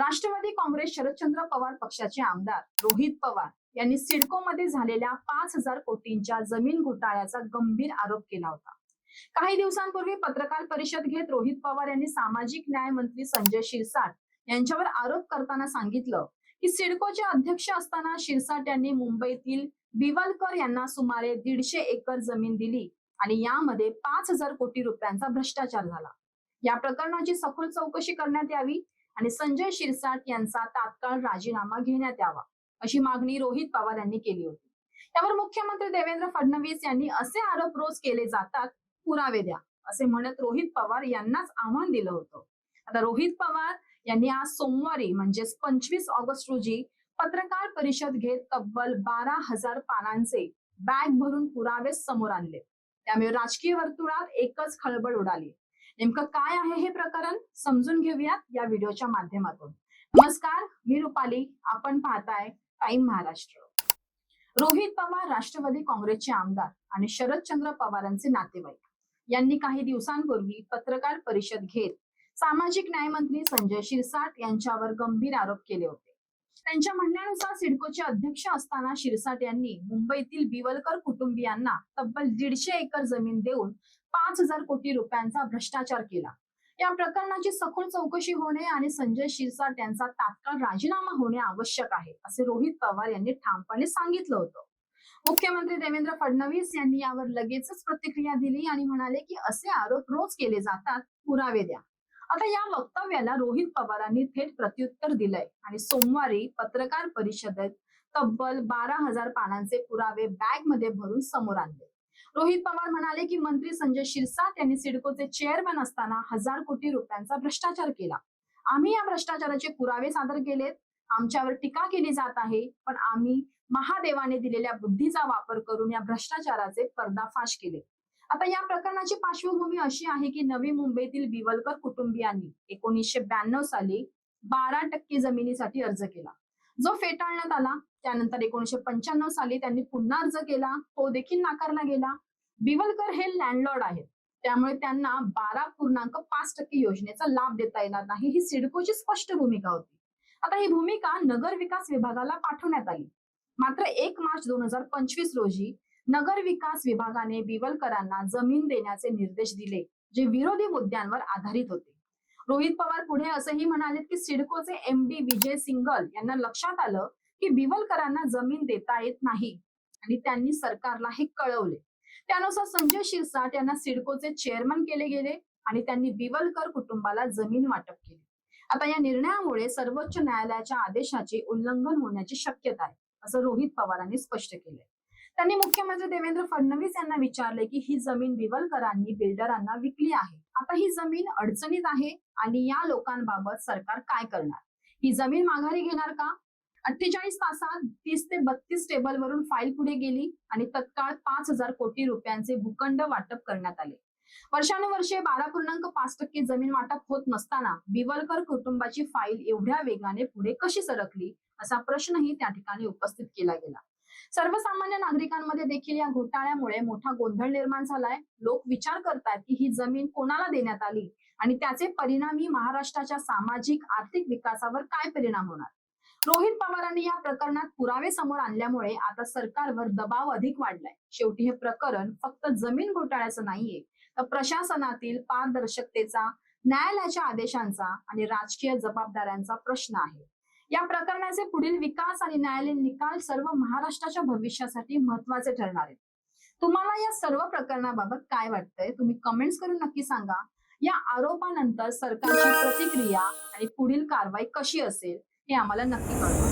राष्ट्रवादी काँग्रेस शरदचंद्र पवार पक्षाचे आमदार रोहित पवार यांनी सिडको मध्ये झालेल्या पाच हजार कोटींच्या जमीन घोटाळ्याचा गंभीर आरोप केला होता. काही दिवसांपूर्वी पत्रकार परिषद घेत रोहित पवार यांनी सामाजिक न्याय मंत्री संजय शिरसाट यांच्यावर आरोप करताना सांगितलं की सिडकोचे अध्यक्ष असताना शिरसाट यांनी मुंबईतील बिवलकर यांना सुमारे दीडशे एकर जमीन दिली आणि यामध्ये पाच हजार कोटी रुपयांचा भ्रष्टाचार झाला. या प्रकरणाची सखोल चौकशी करण्यात यावी आणि संजय शिरसाट यांचा तात्काळ राजीनामा घेण्यात यावा अशी मागणी रोहित पवार यांनी केली होती. त्यावर मुख्यमंत्री देवेंद्र फडणवीस यांनी असे आरोप रोज केले जातात पुरावे द्या असे म्हणत रोहित पवार यांनाच आव्हान दिलं होतं. आता रोहित पवार यांनी आज सोमवारी म्हणजेच पंचवीस ऑगस्ट रोजी पत्रकार परिषद घेत तब्बल बारा हजार पानांचे बॅग भरून पुरावे समोर आणले. त्यामुळे राजकीय वर्तुळात एकच खळबळ उडाली. नेमकं काय आहे हे प्रकरण? समजून घेऊयात या व्हिडिओच्या माध्यमातून. नमस्कार मी रुपाली. आपण पाहताय टाइम महाराष्ट्र. रोहित पवार राष्ट्रवादी काँग्रेसचे आमदार आणि शरदचंद्र पवारांचे नातेवाईक. यांनी काही दिवसांपूर्वी पत्रकार परिषद घेत सामाजिक न्याय मंत्री संजय शिरसाट यांच्यावर गंभीर आरोप केले होते. त्यांच्या म्हणण्यानुसार सिडकोचे अध्यक्ष असताना शिरसाट यांनी मुंबईतील बिवलकर कुटुंबियांना तब्बल दीडशे एकर जमीन देऊन पाच हजार कोटी रुपयांचा भ्रष्टाचार केला. या प्रकरणाची सखोल चौकशी होणे आणि संजय शिरसाट यांचा तात्काळ राजीनामा होणे आवश्यक आहे असे रोहित पवार यांनी ठामपणे सांगितलं होतं. मुख्यमंत्री देवेंद्र फडणवीस यांनी यावर लगेचच प्रतिक्रिया दिली आणि म्हणाले की असे आरोप रोज केले जातात पुरावे द्या. आता या वक्तव्याला रोहित पवारांनी थेट प्रत्युत्तर दिलंय आणि सोमवारी पत्रकार परिषदेत तब्बल बारा हजार पानांचे पुरावे बॅगमध्ये भरून समोर आणले. रोहित पवार म्हणाले की मंत्री संजय शिरसाट यांनी सिडकोचे चेअरमॅन असताना हजार कोटी रुपयांचा भ्रष्टाचार केला. आम्ही या भ्रष्टाचाराचे पुरावे सादर केलेत. आमच्यावर टीका केली जात आहे पण आम्ही महादेवाने दिलेल्या बुद्धीचा वापर करून या भ्रष्टाचाराचे पर्दाफाश केले. आता या प्रकरणाची पार्श्वभूमी अशी आहे की नवी मुंबईतील बिवलकर कुटुंबियांनी एकोणीसशे ब्याण्णव साली बारा टक्के जमिनीसाठी अर्ज केला. जो फेटाळण्यात आला त्यानंतर एकोणीशे पंच्याण्णव साली त्यांनी पुन्हा अर्ज केला तो देखील नाकारला गेला. बिवलकर हे लँडलॉर्ड आहेत. त्यामुळे त्यांना बारा पूर्णांक पाच टक्के योजनेचा लाभ देता येणार नाही ही सिडकोची स्पष्ट भूमिका होती. आता ही भूमिका नगर विकास विभागाला पाठवण्यात आली. मात्र एक मार्च दोन हजार पंचवीस रोजी नगर विकास विभागाने बिवलकरांना जमीन देण्याचे निर्देश दिले जे विरोधी मुद्द्यांवर आधारित होते. रोहित पवार पुढे असंही म्हणाले की सिडकोचे एम डी विजय सिंगल यांना लक्षात आलं की बिवलकरांना जमीन देता येत नाही. आणि त्यांनी सरकारला हे कळवले. त्यानुसार संजय शिरसाट यांना सिडकोचे चेअरमन केले गेले आणि त्यांनी बिवलकर कुटुंबाला जमीन वाटप केली. आता या निर्णयामुळे सर्वोच्च न्यायालयाच्या आदेशाचे उल्लंघन होण्याची शक्यता आहे असं रोहित पवारांनी स्पष्ट केलंय. त्यांनी मुख्यमंत्री देवेंद्र फडणवीस यांना विचारले की ही जमीन बिवलकरांनी बिल्डरांना विकली आहे. आता ही जमीन अडचणीत आहे आणि या लोकांबाबत सरकार काय करणार? ही जमीन माघारी घेणार का? अठ्ठेचाळीस तासात तीस ते बत्तीस टेबलवरून फाईल पुढे गेली आणि तत्काळ पाच हजार कोटी रुपयांचे भूखंड वाटप करण्यात आले. वर्षानुवर्षे बारा पूर्णांक पाच टक्के जमीन वाटप होत नसताना बिवलकर कुटुंबाची फाईल एवढ्या वेगाने पुढे कशी सरकली असा प्रश्नही त्या ठिकाणी उपस्थित केला गेला. सर्वसामान्य नागरिकांमध्ये देखील या घोटाळ्यामुळे मोठा गोंधळ निर्माण झालाय. लोक विचार करतात की ही जमीन कोणाला देण्यात आली आणि त्याचे परिणामी महाराष्ट्राच्या सामाजिक आर्थिक विकासावर काय परिणाम होणार? रोहित पवारांनी या प्रकरणात पुरावे समोर आणल्यामुळे आता सरकारवर दबाव अधिक वाढलाय. शेवटी हे प्रकरण फक्त जमीन घोटाळ्याचं नाहीये तर प्रशासनातील पारदर्शकतेचा न्यायालयाच्या आदेशांचा आणि राजकीय जबाबदाऱ्यांचा प्रश्न आहे. या प्रकरणाचे पुढील विकास आणि न्यायालयीन निकाल सर्व महाराष्ट्राच्या भविष्यासाठी महत्त्वाचे ठरणार आहेत. तुम्हाला या सर्व प्रकरणाबाबत काय वाटतंय? तुम्ही कमेंट्स करून नक्की सांगा. या आरोपानंतर सरकारची प्रतिक्रिया आणि पुढील कारवाई कशी असेल हे आम्हाला नक्की कळवा.